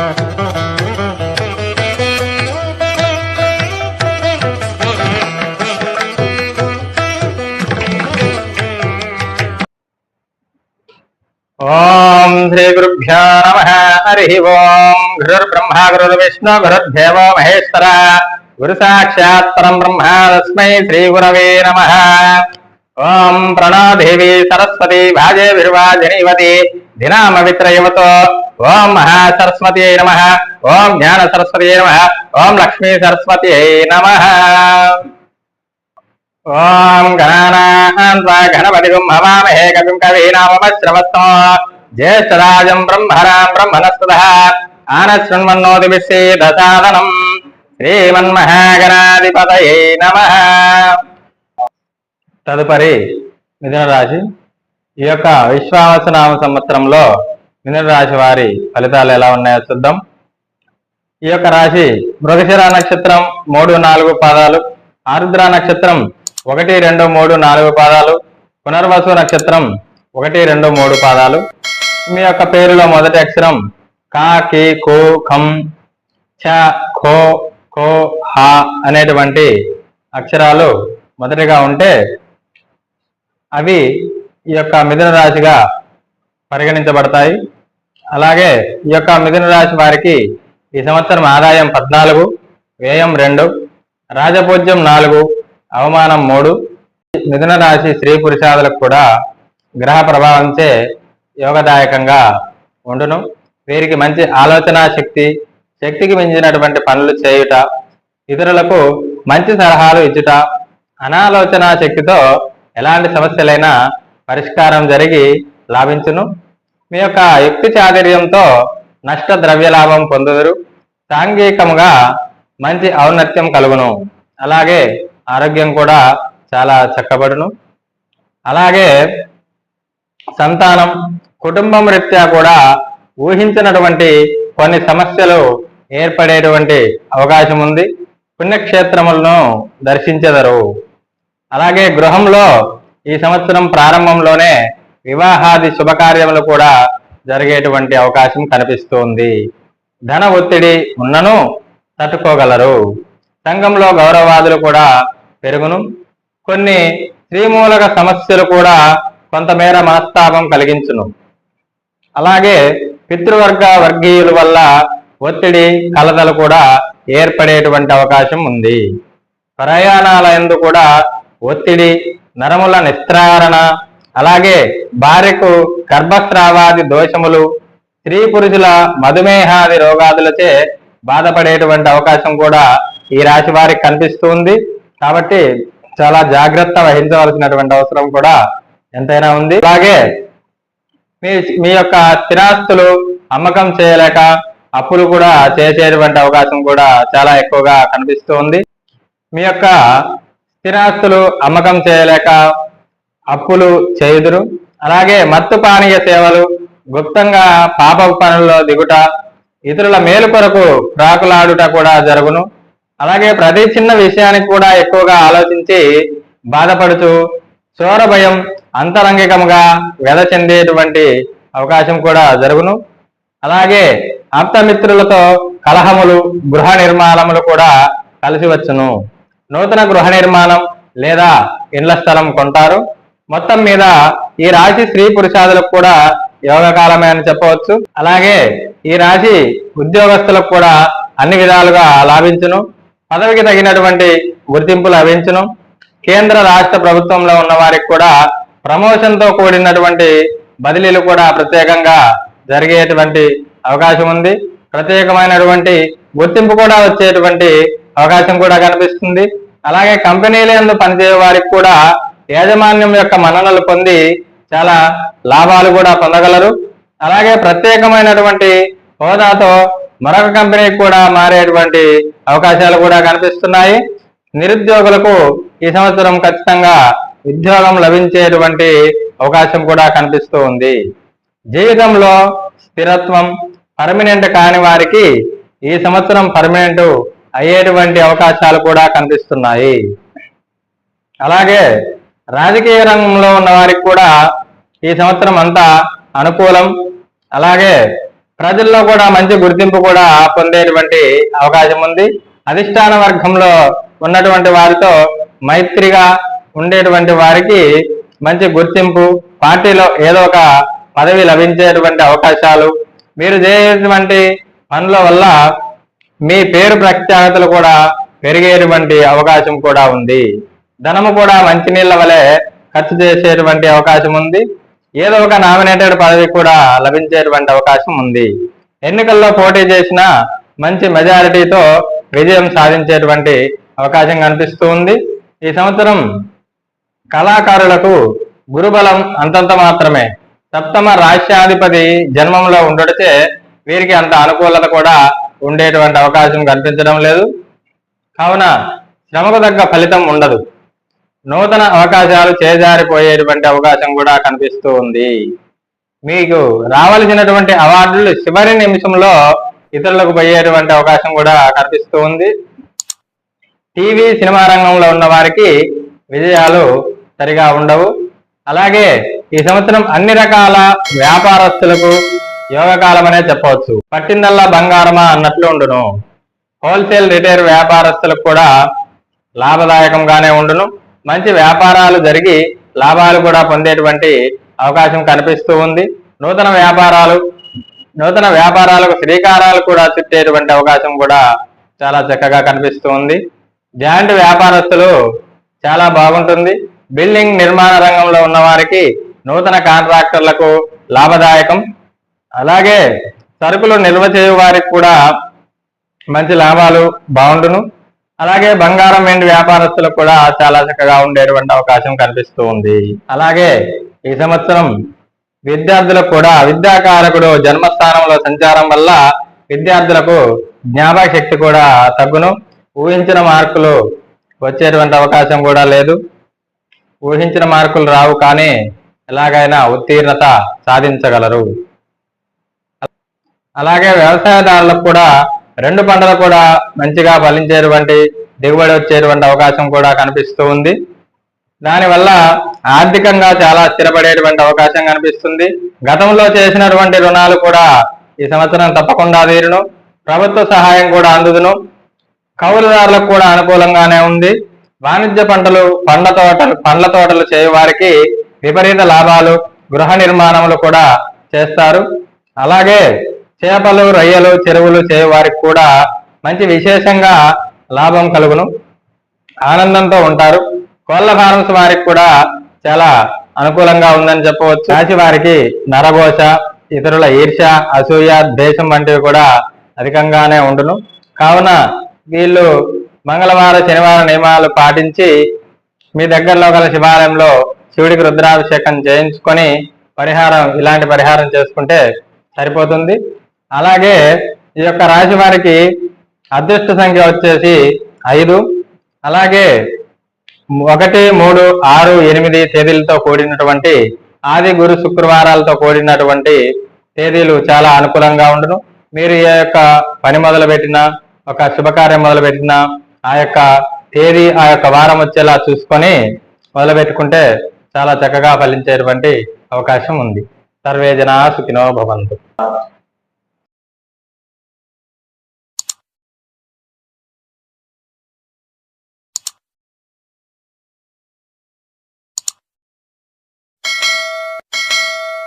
ఓం శ్రీ గురుభ్యో నమ. హరి ఓం. గురుర్బ్రహ్మ గురుర్విష్ణు గురుర్దేవో మహేశ్వర. గురు సాక్షాత్ పరం బ్రహ్మ తస్మై శ్రీ గురవే నమ. ఓం ప్రణోదేవి సరస్వతి భాజే విర్వాజనీవతి దినామ విత్రయముతో ఓం మహా మహాసరస్వతి నమ ఓం జ్ఞాన సరస్వతి నమ ఓం లక్ష్మీ సరస్వతి నమ ఓం గణానాన్వా గణపతిగం హవామహే కవిం కవీనామశ్రవస్తో జ్యేష్ఠరాజం బ్రహ్మరాం బ్రహ్మణస్పద ఆనశృణ్వన్నోతి విశ్వేదసాదనం శ్రీమన్మహాగణాధిపతయే నమ తదుపరి మిథున రాశి ఈ యొక్క విశ్వావసనామ సంవత్సరంలో మిథున రాశి వారి ఫలితాలు ఎలా ఉన్నాయో చూద్దాం. ఈ యొక్క రాశి మృగశిర నక్షత్రం మూడు నాలుగు పాదాలు ఆరుద్ర నక్షత్రం ఒకటి రెండు మూడు నాలుగు పాదాలు పునర్వసు నక్షత్రం ఒకటి రెండు మూడు పాదాలు. మీ యొక్క పేరులో మొదటి అక్షరం కా కి కు ఖం చ ఖో ఖో హా అనేటువంటి అక్షరాలు మొదటిగా ఉంటే అవి ఈ యొక్క మిథున రాశిగా పరిగణించబడతాయి. అలాగే ఈ యొక్క మిథున రాశి వారికి ఈ సంవత్సరం ఆదాయం పద్నాలుగు వ్యయం రెండు రాజపూజ్యం నాలుగు అవమానం మూడు. మిథున రాశి స్త్రీ పురుషాదులకు కూడా గ్రహ ప్రభావంచే యోగదాయకంగా ఉండును. వీరికి మంచి ఆలోచన శక్తి శక్తికి మించినటువంటి పనులు చేయుట ఇతరులకు మంచి సలహాలు ఇచ్చుట అనాలోచన శక్తితో ఎలాంటి సమస్యలైనా పరిష్కారం జరిగి లాభించును. మీ యొక్క యుక్తి చాతుర్యంతో నష్ట ద్రవ్య లాభం పొందుదురు. సాంఘికముగా మంచి ఔన్నత్యం కలుగును. అలాగే ఆరోగ్యం కూడా చాలా చక్కబడును. అలాగే సంతానం కుటుంబం రీత్యా కూడా ఊహించినటువంటి కొన్ని సమస్యలు ఏర్పడేటువంటి అవకాశం ఉంది పుణ్యక్షేత్రములను దర్శించెదరు. అలాగే గృహంలో ఈ సంవత్సరం ప్రారంభంలోనే వివాహాది శుభకార్యములు కూడా జరిగేటువంటి అవకాశం కనిపిస్తోంది. ధన ఒత్తిడి ఉన్నను తట్టుకోగలరు. సంఘంలో గౌరవాదులు కూడా పెరుగును. కొన్ని శ్రీమూలక సమస్యలు కూడా కొంతమేర మనస్తాపం కలిగించును. అలాగే పితృవర్గ వర్గీయుల వల్ల ఒత్తిడి కలతలు కూడా ఏర్పడేటువంటి అవకాశం ఉంది. ప్రయాణాల ఎందు కూడా ఒత్తిడి నరముల నిస్త్రారణ అలాగే భార్యకు గర్భస్రావాది దోషములు స్త్రీ పురుషుల మధుమేహాది రోగాదులచే బాధపడేటువంటి అవకాశం కూడా ఈ రాశి వారికి కనిపిస్తుంది. కాబట్టి చాలా జాగ్రత్త వహించవలసినటువంటి అవసరం కూడా ఎంతైనా ఉంది. అలాగే మీ మీ యొక్క స్థిరాస్తులు అమ్మకం చేయలేక అప్పులు కూడా చేసేటువంటి అవకాశం కూడా చాలా ఎక్కువగా కనిపిస్తూ ఉంది. మీ యొక్క స్థిరాస్తులు అమ్మకం చేయలేక అప్పులు చేయుదురు. అలాగే మత్తు పానీయ సేవలు గుప్తంగా పాప పనుల్లో దిగుట ఇతరుల మేలు కొరకు ప్రాకులాడుట కూడా జరుగును. అలాగే ప్రతి చిన్న విషయానికి కూడా ఎక్కువగా ఆలోచించి బాధపడుతూ చోర భయం అంతరంగికముగా వ్యధ చెందేటువంటి అవకాశం కూడా జరుగును. అలాగే ఆప్తమిత్రులతో కలహములు గృహ నిర్మాణములు కూడా కలిసి వచ్చును. నూతన గృహ నిర్మాణం లేదా ఇండ్ల స్థలం కొంటారు. మొత్తం మీద ఈ రాశి స్త్రీ పురుషాదులకు కూడా యోగకాలమే అని చెప్పవచ్చు. అలాగే ఈ రాశి ఉద్యోగస్తులకు కూడా అన్ని విధాలుగా లాభించును. పదవికి తగినటువంటి గుర్తింపు లభించును. కేంద్ర రాష్ట్ర ప్రభుత్వంలో ఉన్న వారికి కూడా ప్రమోషన్తో కూడినటువంటి బదిలీలు కూడా ప్రత్యేకంగా జరిగేటువంటి అవకాశం ఉంది. ప్రత్యేకమైనటువంటి గుర్తింపు కూడా వచ్చేటువంటి అవకాశం కూడా కనిపిస్తుంది. అలాగే కంపెనీల యందు పనిచేసే వారికి కూడా యాజమాన్యం యొక్క మన్ననలు పొంది చాలా లాభాలు కూడా పొందగలరు. అలాగే ప్రత్యేకమైనటువంటి హోదాతో మరొక కంపెనీకి కూడా మారేటువంటి అవకాశాలు కూడా కనిపిస్తున్నాయి. నిరుద్యోగులకు ఈ సంవత్సరం ఖచ్చితంగా ఉద్యోగం లభించేటువంటి అవకాశం కూడా కనిపిస్తూ ఉంది. జీవితంలో స్థిరత్వం పర్మనెంట్ కాని వారికి ఈ సంవత్సరం పర్మనెంట్ అయ్యేటువంటి అవకాశాలు కూడా కనిపిస్తున్నాయి. అలాగే రాజకీయ రంగంలో ఉన్న వారికి కూడా ఈ సంవత్సరం అంతా అనుకూలం. అలాగే ప్రజల్లో కూడా మంచి గుర్తింపు కూడా పొందేటువంటి అవకాశం ఉంది. అధిష్టాన వర్గంలో ఉన్నటువంటి వారితో మైత్రిగా ఉండేటువంటి వారికి మంచి గుర్తింపు పార్టీలో ఏదో ఒక పదవి లభించేటువంటి అవకాశాలు. మీరు చేసేటువంటి పనుల వల్ల మీ పేరు ప్రఖ్యాతలు కూడా పెరిగేటువంటి అవకాశం కూడా ఉంది. ధనము కూడా మంచినీళ్ళ వలె ఖర్చు చేసేటువంటి అవకాశం ఉంది. ఏదో ఒక నామినేటెడ్ పదవి కూడా లభించేటువంటి అవకాశం ఉంది. ఎన్నికల్లో పోటీ చేసిన మంచి మెజారిటీతో విజయం సాధించేటువంటి అవకాశం కనిపిస్తూ ఉంది. ఈ సంవత్సరం కళాకారులకు గురుబలం అంతంత మాత్రమే. సప్తమ రాష్ట్రాధిపతి జన్మంలో ఉండడితే వీరికి అంత అనుకూలత కూడా ఉండేటువంటి అవకాశం కనిపించడం లేదు. కావున శ్రమకు తగ్గ ఫలితం ఉండదు. నూతన అవకాశాలు చేజారిపోయేటువంటి అవకాశం కూడా కనిపిస్తూ ఉంది. మీకు రావలసినటువంటి అవార్డులు చివరి నిమిషంలో ఇతరులకు పోయేటువంటి అవకాశం కూడా కనిపిస్తూ ఉంది. టీవీ సినిమా రంగంలో ఉన్న వారికి విజయాలు సరిగా ఉండవు. అలాగే ఈ సంవత్సరం అన్ని రకాల వ్యాపారస్తులకు యోగకాలమనే చెప్పవచ్చు. పట్టిందల్లా బంగారమా అన్నట్లు ఉండును. హోల్సేల్ రిటైల్ వ్యాపారస్తులకు కూడా లాభదాయకంగానే ఉండును. మంచి వ్యాపారాలు జరిగి లాభాలు కూడా పొందేటువంటి అవకాశం కనిపిస్తూ ఉంది. నూతన వ్యాపారాలు నూతన వ్యాపారాలకు శ్రీకారాలు కూడా చుట్టేటువంటి అవకాశం కూడా చాలా చక్కగా కనిపిస్తూ ఉంది. జాయింట్ వ్యాపారస్తులు చాలా బాగుంటుంది. బిల్డింగ్ నిర్మాణ రంగంలో ఉన్న వారికి నూతన కాంట్రాక్టర్లకు లాభదాయకం. అలాగే సరుకులు నిల్వ చేయు వారికి కూడా మంచి లాభాలు బాగుండును. అలాగే బంగారం వెండి వ్యాపారస్తులకు కూడా చాలా చక్కగా ఉండేటువంటి అవకాశం కనిపిస్తూ ఉంది. అలాగే ఈ సంవత్సరం విద్యార్థులకు కూడా విద్యాకారకుడు జన్మస్థానంలో సంచారం వల్ల విద్యార్థులకు జ్ఞాపక శక్తి కూడా తగ్గును. ఊహించిన మార్కులు వచ్చేటువంటి అవకాశం కూడా లేదు. ఊహించిన మార్కులు రావు కానీ ఎలాగైనా ఉత్తీర్ణత సాధించగలరు. అలాగే వ్యవసాయదారులకు కూడా రెండు పంటలు కూడా మంచిగా ఫలించేటువంటి దిగుబడి వచ్చేటువంటి అవకాశం కూడా కనిపిస్తూ ఉంది. దానివల్ల ఆర్థికంగా చాలా స్థిరపడేటువంటి అవకాశం కనిపిస్తుంది. గతంలో చేసినటువంటి రుణాలు కూడా ఈ సంవత్సరం తప్పకుండా తీరును. ప్రభుత్వ సహాయం కూడా అందుదును. కౌలుదారులకు కూడా అనుకూలంగానే ఉంది. వాణిజ్య పంటలు పండ్ల తోటలు పండ్ల తోటలు చేయవారికి విపరీత లాభాలు గృహ నిర్మాణములు కూడా చేస్తారు. అలాగే చేపలు రొయ్యలు చెరువులు చేయవారికి కూడా మంచి విశేషంగా లాభం కలుగును. ఆనందంతో ఉంటారు. కోళ్ళ ఫార్మ్స్ వారికి కూడా చాలా అనుకూలంగా ఉందని చెప్పవచ్చు. రాశి వారికి నరఘోష ఇతరుల ఈర్ష్య అసూయ ద్వేషం వంటివి కూడా అధికంగానే ఉండును. కావున వీళ్ళు మంగళవారం శనివారం నియమాలు పాటించి మీ దగ్గరలో గల శివాలయంలో శివుడికి రుద్రాభిషేకం చేయించుకొని పరిహారం ఇలాంటి పరిహారం చేసుకుంటే సరిపోతుంది. అలాగే ఈ యొక్క రాశి వారికి అదృష్ట సంఖ్య వచ్చేసి ఐదు. అలాగే ఒకటి మూడు ఆరు ఎనిమిది తేదీలతో కూడినటువంటి ఆది గురు శుక్రవారాలతో కూడినటువంటి తేదీలు చాలా అనుకూలంగా ఉండును. మీరు ఈ యొక్క పని మొదలు పెట్టినా ఒక శుభకార్యం మొదలు పెట్టినా ఆ యొక్క తేదీ ఆ యొక్క వారం వచ్చేలా చూసుకొని మొదలు పెట్టుకుంటే చాలా చక్కగా ఫలించేటువంటి అవకాశం ఉంది. సర్వే జనా సుఖినో భవంతు.